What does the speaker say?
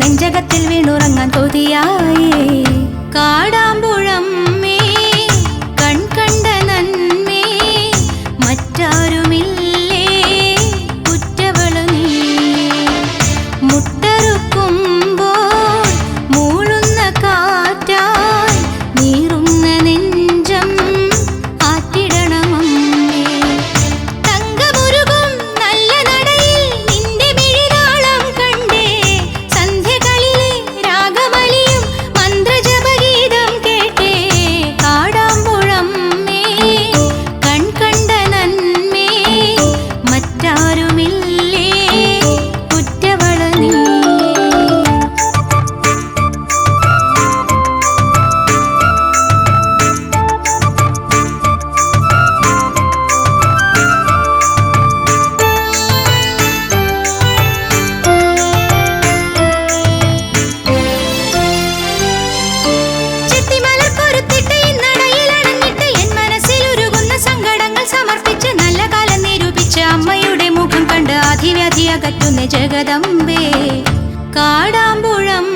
നെഞ്ചകത്തിൽ വീണുറങ്ങാൻ കൊതിയായേ കാടാമ്പുഴമ്മേ കൺകണ്ട നന്മേ മറ്റാരും കാടാമ്പുഴം